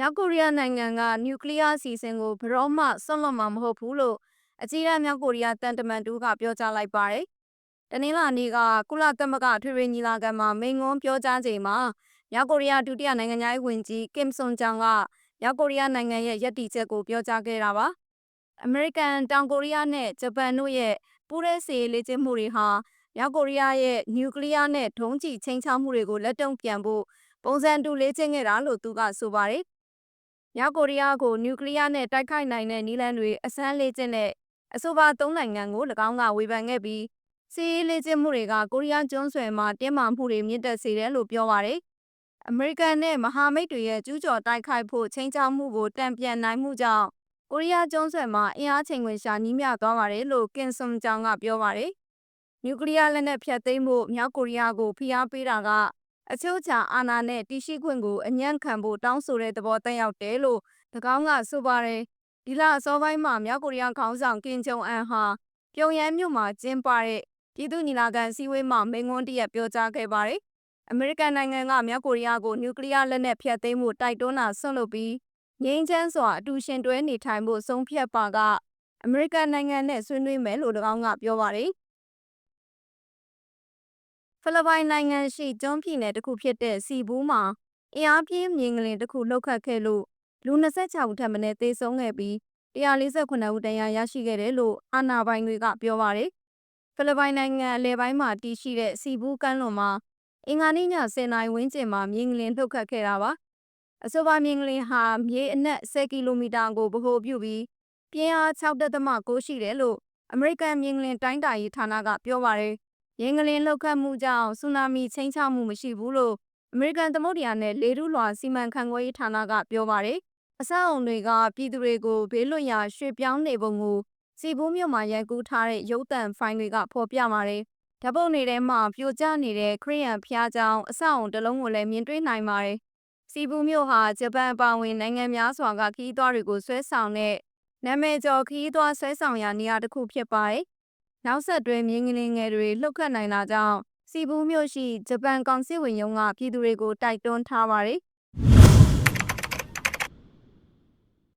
မြောက်ကိုရီးယားနိုင်ငံကနျူကလ িয়ার အစီအစဉ်ကိုဘယ်တော့မှစွန့်လွတ်မှာမဟုတ်ဘူးလို့အကြီးတန်းမြောက်ကိုရီးယားတန်တမန်တူကပြောကြားလိုက်ပါတယ်။တနင်္လာနေ့ကကုလသမဂ္ဂထွေထွေညီလာခံမှာမိန့်ခွန်းပြောကြားချိန်မှာမြောက်ကိုရီးယားဒုတိယနိုင်ငံသားဝန်ကြီးကင်ဆွန်ဂျန်ကမြောက်ကိုရီးယားနိုင်ငံရဲ့ရည်တည်ချက်ကိုပြောကြားခဲ့တာပါ။အမေရိကန်တောင်ကိုရီးယားနဲ့ဂျပန်တို့ရဲ့ပူးရဲစေလေ့ကျင့်မှုတွေဟာမြောက်ကိုရီးယားရဲ့နျူကလ িয়ার နဲ့ဒုံးကျည်ချိန်ချမှုတွေကိုလက်တုံ့ပြန်ဖို့ပုံစံတူလေ့ကျင့်ခဲ့တာလို့သူကဆိုပါတယ်။ မြောက်ကိုရီးယားကိုနျူကလ িয়ার နဲ့တိုက်ခိုက်နိုင်တဲ့နည်းလမ်းတွေအစမ်းလေ့ကျင့်တဲ့အဆိုပါသုံးနိုင်ငံကို၎င်းကဝေဖန်ခဲ့ပြီးစီးရေးလေ့ကျင့်မှုတွေကကိုရီးယားကျွန်းဆွယ်မှာတင်းမာမှုတွေမြင့်တက်စေတယ်လို့ပြောပါတယ်။အမေရိကန်နဲ့မဟာမိတ်တွေရဲ့ကျူးကျော်တိုက်ခိုက်ဖို့ချိန်ချမှုကိုတံပြန်နိုင်မှုကြောင့်ကိုရီးယားကျွန်းဆွယ်မှာအင်အားချိန်ခွင်ရှာနီးမြသွားပါတယ်လို့ကင်ဆွန်ဂျန်ကပြောပါတယ်။နျူကလ িয়ার လက်နက်ဖြတ်သိမ်းဖို့မြောက်ကိုရီးယားကိုဖိအားပေးတာက အချို့ချာအာဏာနဲ့တည်ရှိခွင့်ကိုအညံ့ခံဖို့တောင်းဆိုတဲ့သဘောတက်ရောက်တယ်လို့၎င်းကဆိုပါတယ်။ဒီလအစောပိုင်းမှာမြောက်ကိုရီးယားခေါင်းဆောင်ကင်ဂျုံအန်ဟာပြုံယမ်းမြို့မှာကျင်းပတဲ့ပြည်သူ့ညီလာခံစည်းဝေးမှာမိန့်ခွန်းတရက်ပြောကြားခဲ့ပါတယ်။အမေရိကန်နိုင်ငံကမြောက်ကိုရီးယားကိုနျူကလ িয়ার လက်နက်ဖျက်သိမ်းဖို့တိုက်တွန်းတာဆွန့်လွတ်ပြီးငြိမ်းချမ်းစွာအတူရှင်တွဲနေထိုင်ဖို့ဆုံးဖြတ်ပါကအမေရိကန်နိုင်ငံနဲ့ဆွေးနွေးမယ်လို့၎င်းကပြောပါတယ်။ ဖိလစ်ပိုင်နိုင်ငံရှိကျွန်းပြည်နယ်တစ်ခုဖြစ်တဲ့စီဘူးမှာအင်အားပြင်းမြင်ကလင်တစ်ခုလှုပ်ခတ်ခဲ့လို့လူ26ဦးထပ်မံသေဆုံးခဲ့ပြီး148ဦးတရားရရှိခဲ့တယ်လို့အာဏာပိုင်တွေကပြောပါတယ်။ဖိလစ်ပိုင်နိုင်ငံအလဲပိုင်းမှာတည်ရှိတဲ့စီဘူးကမ်းလွန်မှာအင်္ဂါနေ့ည10နာရီဝန်းကျင်မှာမြင်ကလင်လှုပ်ခတ်ခဲ့တာပါ။အဆိုပါမြင်ကလင်ဟာမြေအနက်10ကီလိုမီတာကိုဗဟိုပြုပြီးပြင်းအား6.9ရှိတယ်လို့အမေရိကန်မြင်ကလင်တိုင်းတာရေးဌာနကပြောပါတယ်။ မြင်ကလင်လှုပ်ခတ်မှုကြောင့်ဆူနာမီချိန်ချမှုမရှိဘူးလို့အမေရိကန်သမုဒ္ဒရာနဲ့လေထုလွှာစီမံခန့်ခွဲရေးဌာနကပြောပါတယ်။အဆောက်အုံတွေကပြည်သူတွေကိုဘေးလွတ်ရာရွှေ့ပြောင်းနေပုံကိုစီဘူးမြို့မှာရိုက်ကူးထားတဲ့ရုပ်သံဖိုင်တွေကဖော်ပြပါတယ်။ဓာတ်ပုံတွေထဲမှာပြိုကျနေတဲ့ခရီးရန်ဖျားကြောင်အဆောက်အုံတစ်လုံးကိုလည်းမြင်တွေ့နိုင်ပါတယ်။စီဘူးမြို့ဟာဂျပန်အပါအဝင်နိုင်ငံများစွာကခီးသွွားတွေကိုဆွဲဆောင်တဲ့နာမည်ကျော်ခီးသွွားဆွဲဆောင်ရာနေရာတစ်ခုဖြစ်ပါတယ်။ နောက်ဆက်တွဲမြင်းကလေးငယ်တွေလှုပ်ခတ်နိုင်တာကြောင့်စီဘူးမြို့ရှိဂျပန်ကောင်စစ်ဝင်ရုံးကပြည်သူတွေကိုတိုက်တွန်းထားပါတယ်